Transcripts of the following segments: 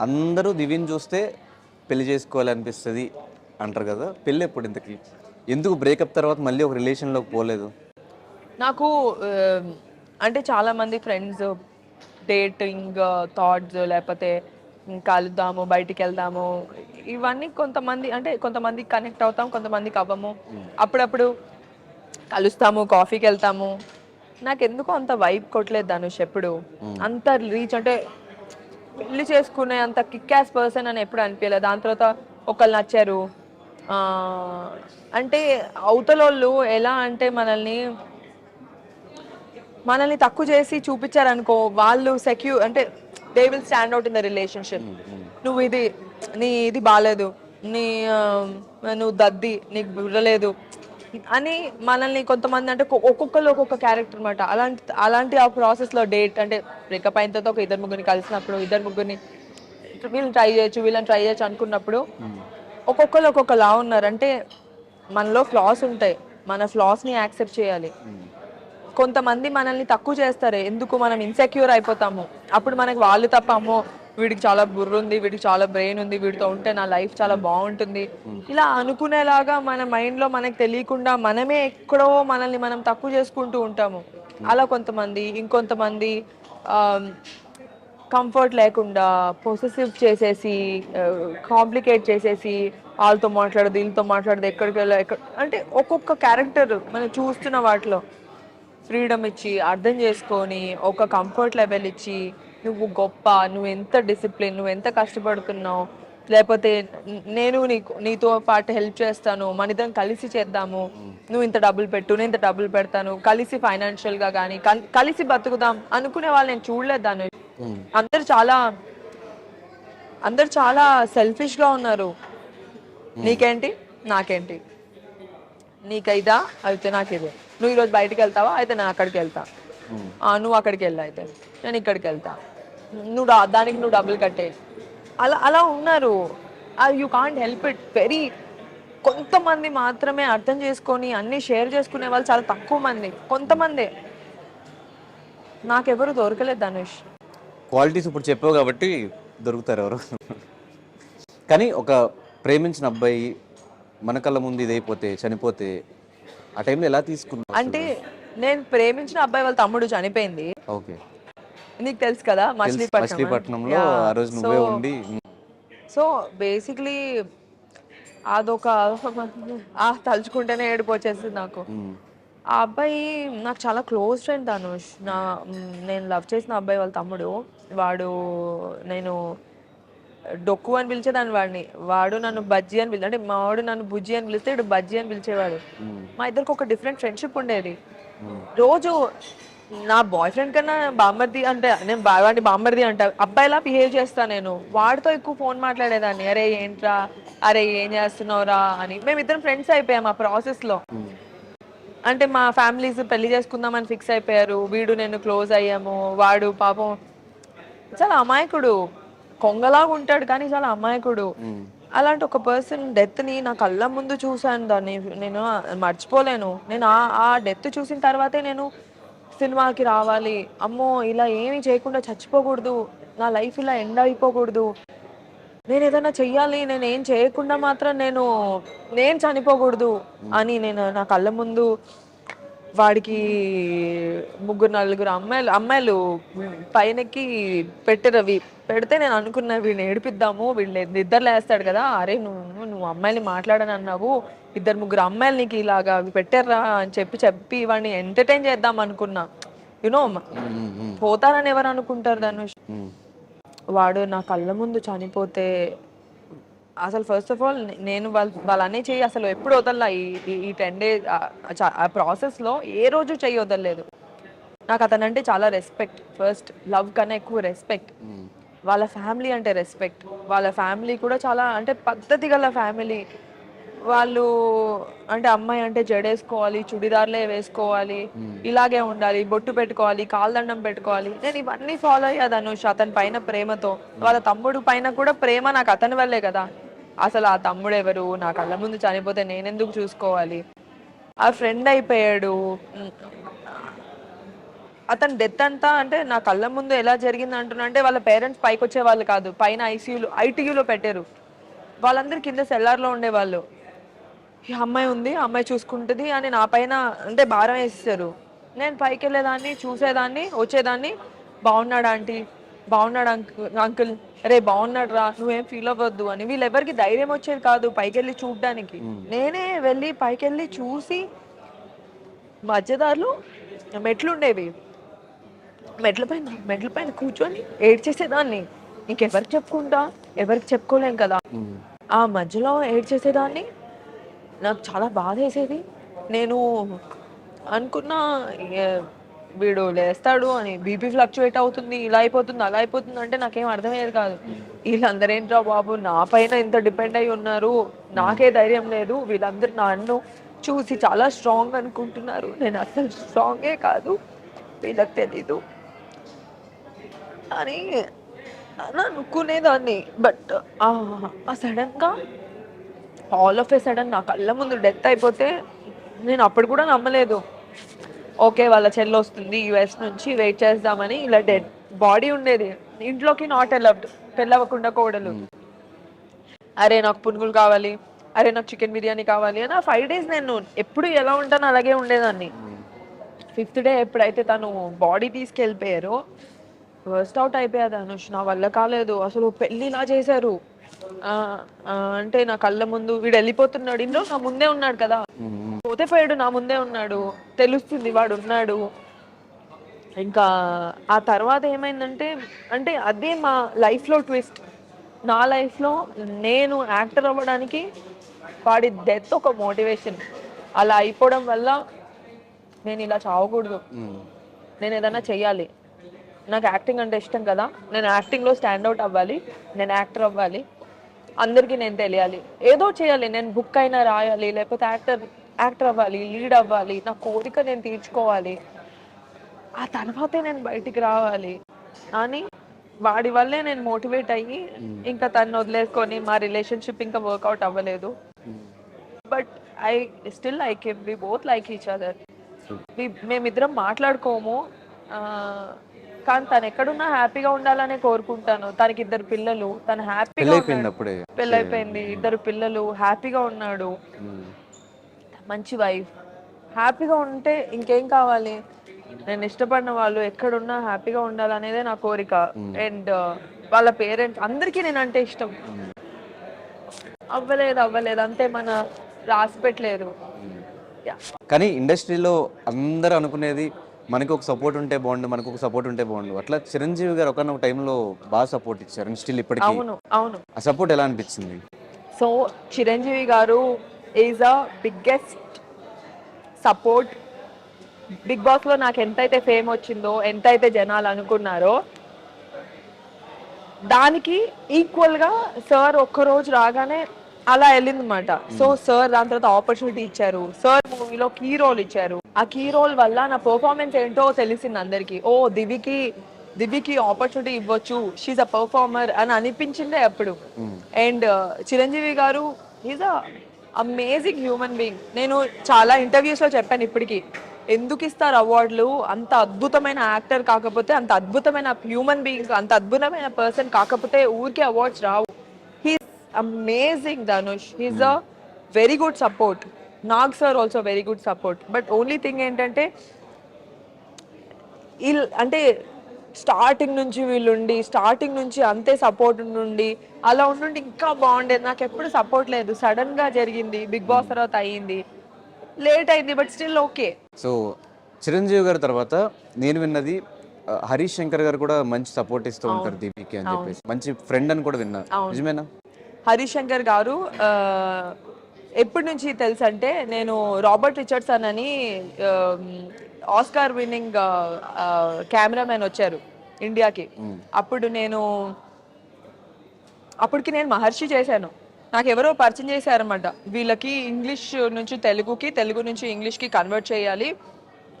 అందరూ దివ్యని చూస్తే పెళ్ళి చేసుకోవాలనిపిస్తుంది అంటారు కదా పెళ్ళి ఎప్పుడు ఇంతకి? ఎందుకు బ్రేకప్ తర్వాత మళ్ళీ ఒక రిలేషన్లోకి పోలేదు? నాకు ఆ, అంటే చాలా మంది ఫ్రెండ్స్ డేటింగ్ థాట్స్ లేకపోతే కలుద్దాము బయటికి వెళ్దాము ఇవన్నీ కొంతమంది అంటే కొంతమంది కనెక్ట్ అవుతాం కొంతమందికి అవ్వము. అప్పుడప్పుడు కలుస్తాము కాఫీకి వెళ్తాము. నాకు ఎందుకో అంత వైబ్ కొట్టలేదు ధనుష్ ఎప్పుడు. అంత రీచ్ అంటే పెళ్ళి చేసుకునే అంత కిక్ యాస్ పర్సన్ అని ఎప్పుడు అనిపించలేదు. దాని తర్వాత ఒకళ్ళు నచ్చారు. అంటే అవతలోళ్ళు ఎలా అంటే మనల్ని మనల్ని తక్కువ చేసి చూపించారనుకో వాళ్ళు సెక్యూర్ అంటే they will stand out in the relationship నువ్వు ఇది నీ ఇది బాగాలేదు నీ నువ్వు దద్ది నీకు బుర్రలేదు అని మనల్ని కొంతమంది అంటే ఒక్కొ- ఒక్కొక్కరు ఒక్కొక్క క్యారెక్టర్ అనమాట అలాంటి అలాంటి ఆ ప్రాసెస్లో డేట్ అంటే బ్రేకప్ అయిన తర్వాత ఒక ఇద్దరు ముగ్గురిని కలిసినప్పుడు ఇద్దరు ముగ్గురిని వీళ్ళని ట్రై చేయొచ్చు వీళ్ళని ట్రై చేయొచ్చు అనుకున్నప్పుడు ఒక్కొక్కరు ఒక్కొక్కలా ఉన్నారు. అంటే మనలో ఫ్లాస్ ఉంటాయి. మన ఫ్లాస్ని యాక్సెప్ట్ చేయాలి. కొంతమంది మనల్ని తక్కువ చేస్తారు. ఎందుకు? మనం ఇన్సెక్యూర్ అయిపోతాము. అప్పుడు మనకి వాళ్ళు తప్ప అమ్మో వీడికి చాలా బుర్ర ఉంది వీడికి చాలా బ్రెయిన్ ఉంది వీడితో ఉంటే నా లైఫ్ చాలా బాగుంటుంది. ఇలా అనుకునేలాగా మన మైండ్లో తెలియకుండా మనమే ఎక్కడో మనల్ని మనం తక్కువ చేసుకుంటూ ఉంటాము. అలా కొంతమంది ఇంకొంతమంది కంఫర్ట్ లేకుండా పొసెసివ్ చేసేసి కాంప్లికేట్ చేసేసి వాళ్ళతో మాట్లాడదు వీళ్ళతో మాట్లాడదు ఎక్కడికి వెళ్ళా ఎక్కడ అంటే ఒక్కొక్క క్యారెక్టర్ మనం చూస్తున్న వాటిలో ఫ్రీడమ్ ఇచ్చి అర్థం చేసుకొని ఒక కంఫర్ట్ లెవెల్ ఇచ్చి నువ్వు గొప్ప నువ్వు ఎంత డిసిప్లిన్ నువ్వు ఎంత కష్టపడుతున్నావు? లేకపోతే నేను నీకు నీతో పాటు హెల్ప్ చేస్తాను మన ఇద్దరం కలిసి చేద్దాము. నువ్వు ఇంత డబ్బులు పెట్టు నేను ఇంత డబ్బులు పెడతాను కలిసి ఫైనాన్షియల్గా కానీ కలిసి బతుకుదాం అనుకునే వాళ్ళు నేను చూడలేదు దాన్ని. అందరు చాలా అందరు చాలా సెల్ఫిష్గా ఉన్నారు. నీకేంటి? నాకేంటి? నీకైదా అయితే నాకు ఇది. నువ్వు ఈరోజు బయటికి వెళ్తావా? అయితే నేను అక్కడికి వెళ్తా. ఆ, నువ్వు అక్కడికి వెళ్ళు అయితే. నేను ఇక్కడికి వెళ్తా. నువ్వు దానికి నువ్వు డబ్బులు కట్టే. అలా అలా ఉన్నారు. You can't help it very కొంతమంది మాత్రమే అర్థం చేసుకొని అన్ని షేర్ చేసుకునే వాళ్ళు చాలా తక్కువ మంది. కొంతమందే. నాకెవరు దొరకలేదు ధనుష్ క్వాలిటీస్ ఇప్పుడు చెప్పావు కాబట్టి దొరుకుతారు ఎవరు. కానీ ఒక ప్రేమించిన అబ్బాయి మన కళ్ళ ముందు ఇదైపోతే చనిపోతే ఆ టైంలో ఎలా తీసుకున్నావు అంటే నేను ప్రేమించిన అబ్బాయి వాళ్ళ తమ్ముడు చనిపోయింది. ఓకే. నీకు తెలుసు కదా మచిలీపట్నం. మచిలీపట్నంలో ఆ రోజు నువ్వే ఉండి సో బేసిక్లీ అదొక ఆ తలుచుకుంటేనే ఏడుపు వచ్చేసింది నాకు. ఆ అబ్బాయి నాకు చాలా క్లోజ్ ఫ్రెండ్ ధనుష్. నా నేను లవ్ చేసిన అబ్బాయి వాళ్ళ తమ్ముడు. వాడు నేను డొక్కు అని పిలిచేదాన్ని వాడిని. వాడు నన్ను బజ్జీ అని పిలిచి అంటే మా వాడు నన్ను బుజ్జి అని పిలిస్తే ఇడు బజ్జీ అని పిలిచేవాడు. మా ఇద్దరికి ఒక డిఫరెంట్ ఫ్రెండ్షిప్ ఉండేది. రోజు నా బాయ్ ఫ్రెండ్ కన్నా బామ్మర్ది అంటే నేను బా- వాడిని బామ్మర్ది అంట. అబ్బాయిలా బిహేవ్ చేస్తా నేను. వాడితో ఎక్కువ ఫోన్ మాట్లాడేదాన్ని. అరే ఏంట్రా? అరే ఏం చేస్తున్నావురా? అని. మేమిద్దరం ఫ్రెండ్స్ అయిపోయాం ఆ ప్రాసెస్లో. అంటే మా ఫ్యామిలీస్ పెళ్ళి చేసుకుందామని ఫిక్స్ అయిపోయారు. వీడు నేను క్లోజ్ అయ్యాము. వాడు పాపం చాలా అమాయకుడు. కొంగలాగా ఉంటాడు కానీ చాలా అమాయకుడు. అలాంటి ఒక పర్సన్ డెత్ని నా కళ్ళ ముందు చూశాను. దాన్ని నేను మర్చిపోలేను. నేను ఆ ఆ డెత్ చూసిన తర్వాతే నేను సినిమాకి రావాలి. అమ్మో ఇలా ఏమీ చేయకుండా చచ్చిపోకూడదు. నా లైఫ్ ఇలా ఎండ్ అయిపోకూడదు. నేను ఏదైనా చెయ్యాలి. నేను ఏం చేయకుండా మాత్రం నేను నేను చనిపోకూడదు అని నేను నా కళ్ళ ముందు వాడికి ముగ్గురు నలుగురు అమ్మాయిలు అమ్మాయిలు పైనకి పెట్టరవి అవి పెడితే నేను అనుకున్నా వీడిని ఏడిపిద్దాము వీడిని నిద్ర లేస్తాడు కదా. అరే నువ్వు నువ్వు అమ్మాయిని మాట్లాడని అన్నావు ఇద్దరు ముగ్గురు అమ్మాయిలు నీకు ఇలాగా అవి పెట్టారా అని చెప్పి చెప్పి వాడిని ఎంటర్టైన్ చేద్దాం అనుకున్నా. యునో పోతారని ఎవరు అనుకుంటారు ధనుష్? వాడు నా కళ్ళ ముందు చనిపోతే అసలు ఫస్ట్ ఆఫ్ ఆల్ నేను వాళ్ళ వాళ్ళ అనే చెయ్యి అసలు ఎప్పుడు వదల్లా ఈ ఈ- ఈ టెన్ డేస్ ఆ ప్రాసెస్లో ఏ రోజు చెయ్యి వదలలేదు. నాకు అతనంటే చాలా రెస్పెక్ట్ ఫస్ట్ లవ్ కన్నా ఎక్కువ రెస్పెక్ట్ వాళ్ళ ఫ్యామిలీ అంటే రెస్పెక్ట్ వాళ్ళ ఫ్యామిలీ కూడా చాలా అంటే పద్ధతి గల ఫ్యామిలీ వాళ్ళు అంటే అమ్మాయి అంటే జడేసుకోవాలి చుడిదార్లే వేసుకోవాలి ఇలాగే ఉండాలి బొట్టు పెట్టుకోవాలి కాల్దండం పెట్టుకోవాలి. నేను ఇవన్నీ ఫాలో అయ్యా ధనుష్ అతని పైన ప్రేమతో. వాళ్ళ తమ్ముడు పైన కూడా ప్రేమ నాకు అతని వల్లే కదా. అసలు ఆ తమ్ముడు ఎవరు? నా కళ్ళ ముందు చనిపోతే నేనెందుకు చూసుకోవాలి? ఆ ఫ్రెండ్ అయిపోయాడు. అతని డెత్ అంతా అంటే నా కళ్ళ ముందు ఎలా జరిగింది అంటున్నా అంటే వాళ్ళ పేరెంట్స్ పైకి వచ్చే వాళ్ళు కాదు పైన ఐసీయూలో ఐటీయూలో పెట్టారు. వాళ్ళందరూ కింద సెల్లార్లో ఉండేవాళ్ళు. ఈ అమ్మాయి ఉంది ఆ అమ్మాయి చూసుకుంటుంది అని నా పైన అంటే భారం వేసేసారు నేను పైకి వెళ్ళేదాన్ని చూసేదాన్ని వచ్చేదాన్ని. బాగున్నాడు ఆంటీ? బాగున్నాడు అంకుల్ అంకుల్? రే బాగున్నాడు రా నువ్వేం ఫీల్ అవ్వద్దు అని. వీళ్ళెవరికి ధైర్యం వచ్చేది కాదు పైకి వెళ్ళి చూడడానికి నేనే వెళ్ళి పైకి వెళ్ళి చూసి మధ్యదారులు మెట్లు ఉండేవి మెట్ల పైన మెట్ల పైన కూర్చొని ఏడ్చేసేదాన్ని. ఇంకెవరికి చెప్పుకుంటా? ఎవరికి చెప్పుకోలేం కదా. ఆ మధ్యలో ఏడ్చేసేదాన్ని. నాకు చాలా బాధ వేసేది నేను అనుకున్నా వీడు లేస్తాడు అని బీపీ ఫ్లక్చువేట్ అవుతుంది ఇలా అయిపోతుంది అలా అయిపోతుంది అంటే నాకేం అర్థమయ్యేది కాదు. వీళ్ళందరూ ఏంట్రా బాబు నా పైన ఇంత డిపెండ్ అయి ఉన్నారు నాకే ధైర్యం లేదు వీళ్ళందరూ నన్ను చూసి చాలా స్ట్రాంగ్ అనుకుంటున్నారు. నేను అసలు స్ట్రాంగే కాదు వీళ్ళకి తెలీదు అని అని అనుకునేదాన్ని. బట్ ఆ సడన్గా ఆల్ ఆఫ్ ఏ సడన్ నా కళ్ళ ముందు డెత్ అయిపోతే నేను అప్పుడు కూడా నమ్మలేదు. ఓకే వాళ్ళ చెల్లి వస్తుంది యుఎస్ నుంచి వెయిట్ చేద్దామని ఇలా డెడ్ బాడీ ఉండేది. ఇంట్లోకి నాట్ అలౌడ్ పెళ్ళవకుండా కోడలు. అరే నాకు పునుగులు కావాలి. అరే నాకు చికెన్ బిర్యానీ కావాలి అని ఆ ఫైవ్ డేస్ నేను ఎప్పుడు ఎలా ఉంటానో అలాగే ఉండేదాన్ని. ఫిఫ్త్ డే ఎప్పుడైతే తను బాడీ తీసుకెళ్ళిపోయారో వర్స్ట్ అవుట్ అయిపోయాది అనుష్ నా వల్ల కాలేదు. అసలు పెళ్ళి ఇలా చేశారు. అంటే నా కళ్ళ ముందు వీడు వెళ్ళిపోతున్నాడు. ఇంట్లో నా ముందే ఉన్నాడు కదా. పోతే పోయాడు నా ముందే ఉన్నాడు. తెలుస్తుంది వాడు ఉన్నాడు. ఇంకా ఆ తర్వాత ఏమైందంటే అంటే అదే మా లైఫ్లో ట్విస్ట్. నా లైఫ్లో నేను యాక్టర్ అవ్వడానికి వాడి డెత్ ఒక మోటివేషన్. అలా అయిపోవడం వల్ల నేను ఇలా చావకూడదు. నేను ఏదైనా చెయ్యాలి. నాకు యాక్టింగ్ అంటే ఇష్టం కదా. నేను యాక్టింగ్లో స్టాండ్అవుట్ అవ్వాలి. నేను యాక్టర్ అవ్వాలి. అందరికీ నేను తెలియాలి. ఏదో చేయాలి. నేను బుక్ అయినా రాయాలి లేకపోతే యాక్టర్ యాక్టర్ అవ్వాలి లీడ్ అవ్వాలి నా కోరిక నేను తీర్చుకోవాలి. ఆ తర్వాతే నేను బయటికి రావాలి. అని వాడి వల్లే నేను మోటివేట్ అయ్యి ఇంకా తను వదిలేసుకొని మా రిలేషన్షిప్ ఇంకా వర్కౌట్ అవ్వలేదు. But I still like him we both like each other మేమిద్దరం మాట్లాడుకోము. కానీ తను ఎక్కడున్నా హ్యాపీగా ఉండాలనే కోరుకుంటాను. తనకి ఇద్దరు పిల్లలు తను హ్యాపీగా పెళ్ళైపోయింది అప్పుడే. పెళ్ళైపోయింది. ఇద్దరు పిల్లలు హ్యాపీగా ఉన్నాడు. మంచి వైఫ్. హ్యాపీగా ఉంటే ఇంకేం కావాలి? నేను ఇష్టపడిన వాళ్ళు ఎక్కడున్నా హ్యాపీగా ఉండాలనేదే నా కోరిక. అండ్ వాళ్ళ పేరెంట్స్ అందరికీ నేను అంటే ఇష్టం అవ్వలేదు అవ్వలేదు. అంతే మన రాసి పెట్టలేదు. కానీ ఇండస్ట్రీలో అందరూ అనుకునేది మనకు ఒక సపోర్ట్ ఉంటే బాగుండు మనకు ఒక సపోర్ట్ ఉంటే బాగుండు. అట్లా చిరంజీవి గారు ఒకనొక టైంలో బాగా సపోర్ట్ ఇచ్చారు స్టిల్ ఇప్పటికీ. అవును అవును. ఆ సపోర్ట్ ఎలా అనిపించింది? సో చిరంజీవి గారు is a biggest support big బాస్లో నాకు ఎంతైతే ఫేమ్ వచ్చిందో ఎంతైతే జనాలు అనుకున్నారో దానికి ఈక్వల్గా సార్ ఒక్కరోజు రాగానే అలా వెళ్ళింది అనమాట సో సార్ దాని తర్వాత ఆపర్చునిటీ ఇచ్చారు. సార్ మూవీలో కీ రోల్ ఇచ్చారు. ఆ కీ రోల్ వల్ల నా పర్ఫార్మెన్స్ ఏంటో తెలిసింది అందరికి. ఓ దివికి దివికి ఆపర్చునిటీ ఇవ్వచ్చు. షీజ్ అ పర్ఫార్మర్ అని అనిపించిందే అప్పుడు. అండ్ చిరంజీవి గారు is a amazing human being నేను చాలా ఇంటర్వ్యూస్లో చెప్పాను ఇప్పటికి. ఎందుకు ఇస్తారు అవార్డులు? అంత అద్భుతమైన యాక్టర్ కాకపోతే అంత అద్భుతమైన హ్యూమన్ బీయింగ్ అంత అద్భుతమైన పర్సన్ కాకపోతే ఊరికే awards Rao. He's amazing Dhanush he's a very good support Nag sir also very good support but only thing ఏంటంటే వీళ్ళు అంటే స్టార్టింగ్ నుంచి వీళ్ళుండి స్టార్టింగ్ నుంచి అంతే సపోర్ట్ నుండి అలా ఉండి ఇంకా బాగుండేది. నాకు ఎప్పుడు సపోర్ట్ లేదు. సడన్గా జరిగింది. బిగ్ బాస్ తర్వాత అయ్యింది. లేట్ అయింది but still okay so Chiranjeevi గారి తర్వాత నేను విన్నది హరీష్ శంకర్ గారు కూడా మంచి సపోర్ట్ ఇస్తూ ఉంటారు దీపికి అని చెప్పేసి. మంచి ఫ్రెండ్ అని కూడా విన్నా. నిజమేనా? హరీష్ శంకర్ గారు ఎప్పటి నుంచి తెలుసు అంటే నేను రాబర్ట్ రిచర్డ్సన్ అని ఆస్కార్ విన్నింగ్ కెమెరామెన్ వచ్చారు ఇండియాకి. అప్పుడు నేను అప్పటికి నేను మహర్షి చేశాను. నాకు ఎవరో పరిచయం చేశారన్నమాట. వీళ్ళకి ఇంగ్లీష్ నుంచి తెలుగుకి తెలుగు నుంచి ఇంగ్లీష్కి కన్వర్ట్ చేయాలి.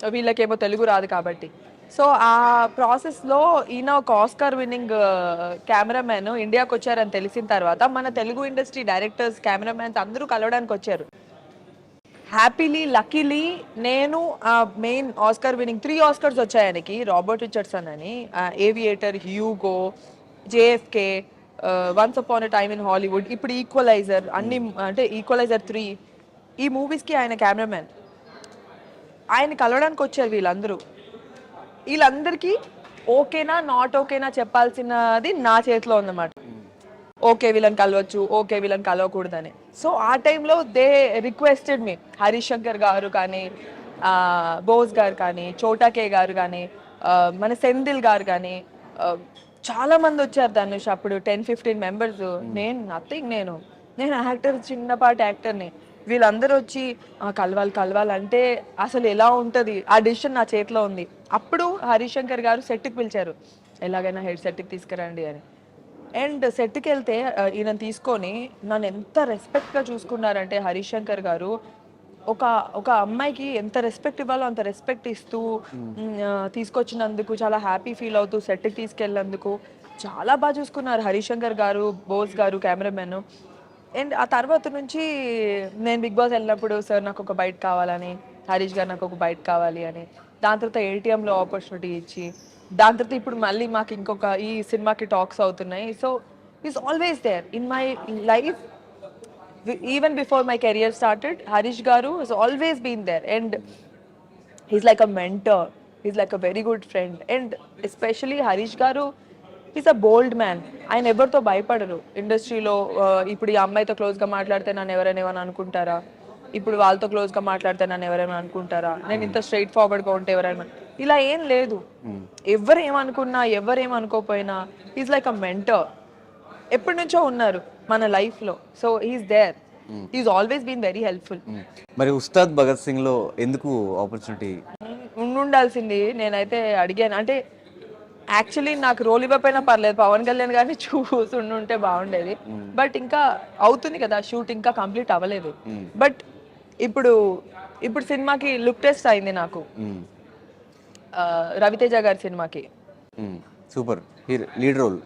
వీళ్ళకేమో తెలుగు రాదు కాబట్టి. సో ఆ ప్రాసెస్లో ఈయన ఒక ఆస్కార్ విన్నింగ్ కెమెరామెన్ ఇండియాకి వచ్చారని తెలిసిన తర్వాత మన తెలుగు ఇండస్ట్రీ డైరెక్టర్స్ కెమెరామెన్స్ అందరూ కలవడానికి వచ్చారు హ్యాపీలీ లక్కీలీ నేను main Oscar winning three Oscars వచ్చాయి ఆయనకి రాబర్ట్ రిచర్డ్సన్ అని Aviator Hugo JFK once upon a time in Hollywood ఇప్పుడు ఈక్వలైజర్ అన్ని అంటే ఈక్వలైజర్ త్రీ ఈ మూవీస్కి ఆయన కెమెరామెన్ ఆయన కలవడానికి వచ్చారు వీళ్ళందరూ. వీళ్ళందరికీ ఓకేనా నాట్ ఓకేనా చెప్పాల్సినది నా చేతిలో ఉందన్నమాట. ఓకే వీళ్ళని కలవచ్చు ఓకే వీళ్ళని కలవకూడదని. సో ఆ టైంలో they requested me Harish Shankar garu కానీ బోస్ గారు కానీ చోటాకే గారు కానీ మన సెందిల్ గారు కానీ చాలా మంది వచ్చారు ధనుష్ అప్పుడు టెన్ ఫిఫ్టీన్ మెంబర్స్. నేను నథింగ్ నేను. నేను యాక్టర్ చిన్నపాటి యాక్టర్ని. వీళ్ళందరూ వచ్చి "ఆ, కలవాలి కలవాలి అంటే అసలు ఎలా ఉంటుంది? ఆ డిసిషన్ నా చేతిలో ఉంది. అప్పుడు హరీష్ శంకర్ గారు సెట్కి పిలిచారు. ఎలాగైనా హెడ్ సెట్కి తీసుకురండి అని. అండ్ సెట్కి వెళ్తే ఈయన తీసుకొని నన్ను ఎంత రెస్పెక్ట్గా చూసుకున్నారంటే హరీష్ శంకర్ గారు ఒక ఒక అమ్మాయికి ఎంత రెస్పెక్ట్ ఇవ్వాలో అంత రెస్పెక్ట్ ఇస్తూ ఆ, తీసుకొచ్చినందుకు చాలా హ్యాపీ ఫీల్ అవుతూ సెట్కి తీసుకెళ్ళినందుకు చాలా బాగా చూసుకున్నారు హరీష్ శంకర్ గారు బోస్ గారు కెమెరామెన్. అండ్ ఆ తర్వాత నుంచి నేను బిగ్ బాస్ వెళ్ళినప్పుడు సార్ నాకు ఒక బైట్ కావాలని హరీష్ గారు నాకు ఒక బైట్ కావాలి అని. దాని తర్వాత ఏటీఎంలో ఆపర్చునిటీ ఇచ్చి దాని తర్వాత ఇప్పుడు మళ్ళీ మాకు ఇంకొక ఈ సినిమాకి టాక్స్ అవుతున్నాయి. So he's always there in my life even before my career started Harish garu is always been there and he's like a mentor he's like a very good friend and especially Harish garu is a bold man ఆయన ఎవరితో భయపడరు. ఇండస్ట్రీలో uh, ఇప్పుడు ఈ అమ్మాయితో క్లోజ్గా మాట్లాడితే నన్ను ఎవరైనా ఏమైనా అనుకుంటారా? ఇప్పుడు వాళ్ళతో క్లోజ్గా మాట్లాడితే నన్ను ఎవరైనా అనుకుంటారా? నేను ఇంత స్ట్రైట్ ఫార్వర్డ్గా ఉంటే ఎవరైనా ఇలా ఏం లేదు. ఎవరు ఏమనుకున్నా ఎవరు ఏమనుకోపోయినా ఈజ్ లైక్ అ మెంటర్ ఎప్పటి నుంచో ఉన్నారు మన లైఫ్లో. So is there is always been very helpful. మరి ఉస్తాద్ భగత్ సింగ్లో ఎందుకు ఆపర్చునిటీ ఉండాల్సింది నేనైతే అడిగాను. అంటే యాక్చువల్లీ నాకు రోల్ ఇవ్వకపోయినా పర్లేదు. పవన్ కళ్యాణ్ గారిని చూసి ఉంటే బాగుండేది. బట్ ఇంకా అవుతుంది కదా షూట్ ఇంకా కంప్లీట్ అవ్వలేదు. బట్ ఇప్పుడు ఇప్పుడు సినిమాకి లుక్ టెస్ట్ అయింది నాకు. రవితేజ గారి సినిమాకి. Super. Lead role?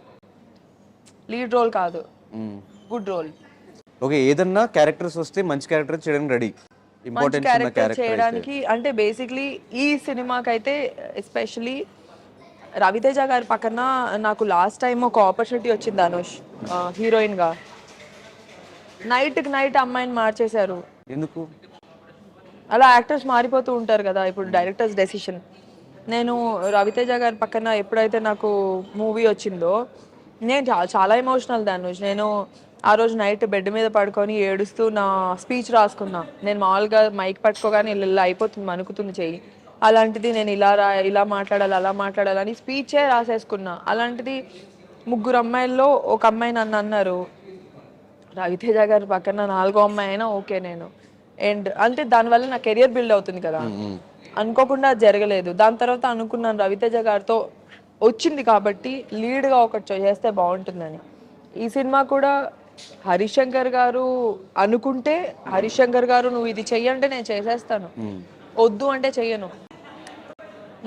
Lead role కాదు. Good role. ఓకే ఏదన్నా క్యారెక్టర్స్ వస్తే మంచి క్యారెక్టర్ చేయడానికి రెడీ. ఉన్న క్యారెక్టర్ చేయడానికి అంటే బేసిక్లీ ఈ సినిమాకైతే ఎస్పెషలీ రవితేజ గారి పక్కన నాకు లాస్ట్ టైం ఒక ఆపర్చునిటీ వచ్చింది అనుష్ హీరోయిన్గా నైట్కి నైట్ అమ్మాయిని మార్చేశారు. ఎందుకు? అలా యాక్టర్స్ మారిపోతూ ఉంటారు కదా ఇప్పుడు డైరెక్టర్స్ డెసిషన్. నేను రవితేజ గారి పక్కన ఎప్పుడైతే నాకు మూవీ వచ్చిందో నేను చాలా చాలా ఎమోషనల్ దాని నేను ఆ రోజు నైట్ బెడ్ మీద పడుకొని ఏడుస్తూ నా స్పీచ్ రాసుకున్నా. నేను మామూలుగా మైక్ పట్టుకోగానే ఇలా అయిపోతుంది మనుకుతుంది చెయ్యి. అలాంటిది నేను ఇలా రా ఇలా మాట్లాడాలి అలా మాట్లాడాలి అని స్పీచే రాసేసుకున్నా. అలాంటిది ముగ్గురు అమ్మాయిల్లో ఒక అమ్మాయి నన్ను అన్నారు. రవితేజ గారి పక్కన నాలుగో అమ్మాయి అయినా ఓకే నేను. అండ్ అంటే దానివల్ల నా కెరియర్ బిల్డ్ అవుతుంది కదా. అనుకోకుండా జరగలేదు. దాని తర్వాత అనుకున్నాను రవితేజ గారితో వచ్చింది కాబట్టి లీడ్గా ఒకటి చేస్తే బాగుంటుందని. ఈ సినిమా కూడా హరిశంకర్ గారు అనుకుంటే హరిశంకర్ గారు నువ్వు ఇది చెయ్యంటే నేను చేసేస్తాను. వద్దు అంటే చెయ్యను.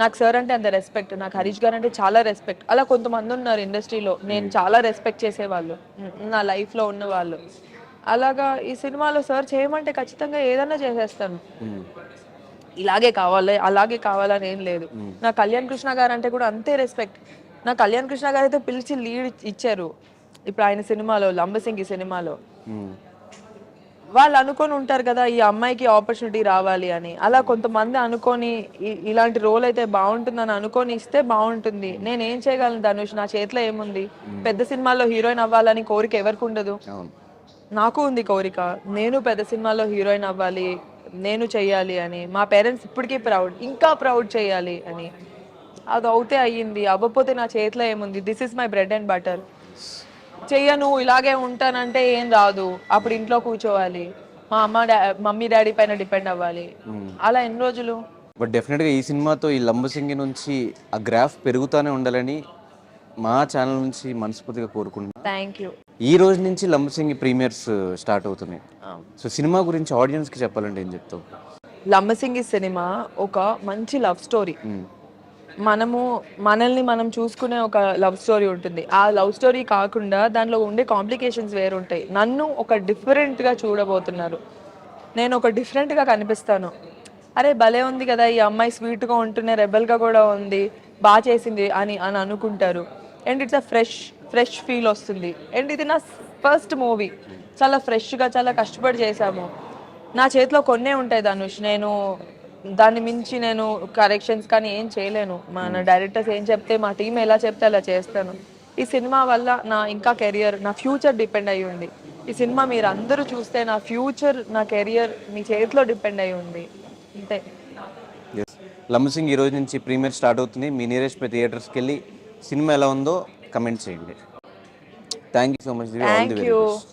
నాకు సార్ అంటే అంత రెస్పెక్ట్ నాకు హరీష్ గారు అంటే చాలా రెస్పెక్ట్ అలా కొంతమంది ఉన్నారు ఇండస్ట్రీలో నేను చాలా రెస్పెక్ట్ చేసేవాళ్ళు. నా లైఫ్లో ఉన్న వాళ్ళు అలాగా ఈ సినిమాలో సార్ చేయమంటే ఖచ్చితంగా ఏదైనా చేసేస్తాను. ఇలాగే కావాలి అలాగే కావాలని ఏం లేదు. నా కళ్యాణ్ కృష్ణ గారు అంటే కూడా అంతే రెస్పెక్ట్ నా కళ్యాణ్ కృష్ణ గారు అయితే పిలిచి లీడ్ ఇచ్చారు. ఇప్పుడు ఆయన సినిమాలో లంబసింగి సినిమాలో. వాళ్ళు అనుకొని ఉంటారు కదా ఈ అమ్మాయికి ఆపర్చునిటీ రావాలి అని. అలా కొంతమంది అనుకొని ఇలాంటి రోల్ అయితే బాగుంటుందని అనుకొని ఇస్తే బాగుంటుంది. నేను ఏం చేయగలను ధనుష్? నా చేతిలో ఏముంది? పెద్ద సినిమాల్లో హీరోయిన్ అవ్వాలని కోరిక ఎవరికి ఉండదు? నాకు ఉంది కోరిక. నేను పెద్ద సినిమాలో హీరోయిన్ అవ్వాలి నేను చెయ్యాలి అని. మా పేరెంట్స్ ఇప్పటికీ ప్రౌడ్ ఇంకా ప్రౌడ్ చేయాలి అని. అది అవుతే అయ్యింది. అవ్వకపోతే నా చేతిలో ఏముంది? This is my bread and butter చెయ్యను ఇలాగే ఉంటానంటే ఏం రాదు. అప్పుడు ఇంట్లో కూర్చోవాలి. మా అమ్మ డా మమ్మీ డాడీ పైన డిపెండ్ అవ్వాలి. అలా ఎన్ని రోజులు? బట్ డెఫినెట్గా ఈ సినిమాతో ఈ లంబసింగి నుంచి ఆ గ్రాఫ్ పెరుగుతూనే ఉండాలని మా ఛానల్ నుంచి మనస్ఫూర్తిగా కోరుకుంటున్నాను థ్యాంక్ యూ ఈ రోజు నుంచి లంబసింగి ప్రీమియర్స్ స్టార్ట్ అవుతున్నాయి. సో సినిమా గురించి ఆడియన్స్కి చెప్పాలంటే ఏం చెప్తావు? లంబసింగి సినిమా ఒక మంచి లవ్ స్టోరీ. మనము మనల్ని మనం చూసుకునే ఒక లవ్ స్టోరీ ఉంటుంది. ఆ లవ్ స్టోరీ కాకుండా దానిలో ఉండే కాంప్లికేషన్స్ వేరు ఉంటాయి. నన్ను ఒక డిఫరెంట్గా చూడబోతున్నారు. నేను ఒక డిఫరెంట్గా కనిపిస్తాను. అరే భలే ఉంది కదా ఈ అమ్మాయి స్వీట్గా ఉంటూనే రెబల్గా కూడా ఉంది. బాగా చేసింది అని అని అనుకుంటారు. And it's a fresh fresh feel వస్తుంది. అండ్ ఇది నా ఫస్ట్ మూవీ చాలా ఫ్రెష్గా చాలా కష్టపడి చేశాము. నా చేతిలో కొన్నే ఉంటాయి ధనుష్. నేను దాన్ని మించి నేను కరెక్షన్స్ కానీ ఏం చేయలేను. మన డైరెక్టర్స్ ఏం చెప్తే మా టీం ఎలా చెప్తే అలా చేస్తాను. ఈ సినిమా వల్ల నా ఇంకా కెరియర్ నా ఫ్యూచర్ డిపెండ్ అయి ఉంది. ఈ సినిమా మీరు అందరూ చూస్తే నా ఫ్యూచర్ నా కెరియర్ మీ చేతిలో డిపెండ్ అయి ఉంది. అంతే. లమ్సింగ్ ఈ రోజు నుంచి ప్రీమియర్ స్టార్ట్ అవుతుంది. మీ నియరెస్ట్ థియేటర్స్కి వెళ్ళి సినిమా ఎలా ఉందో కమెంట్ చేయండి. Thank you so much all the thank very you best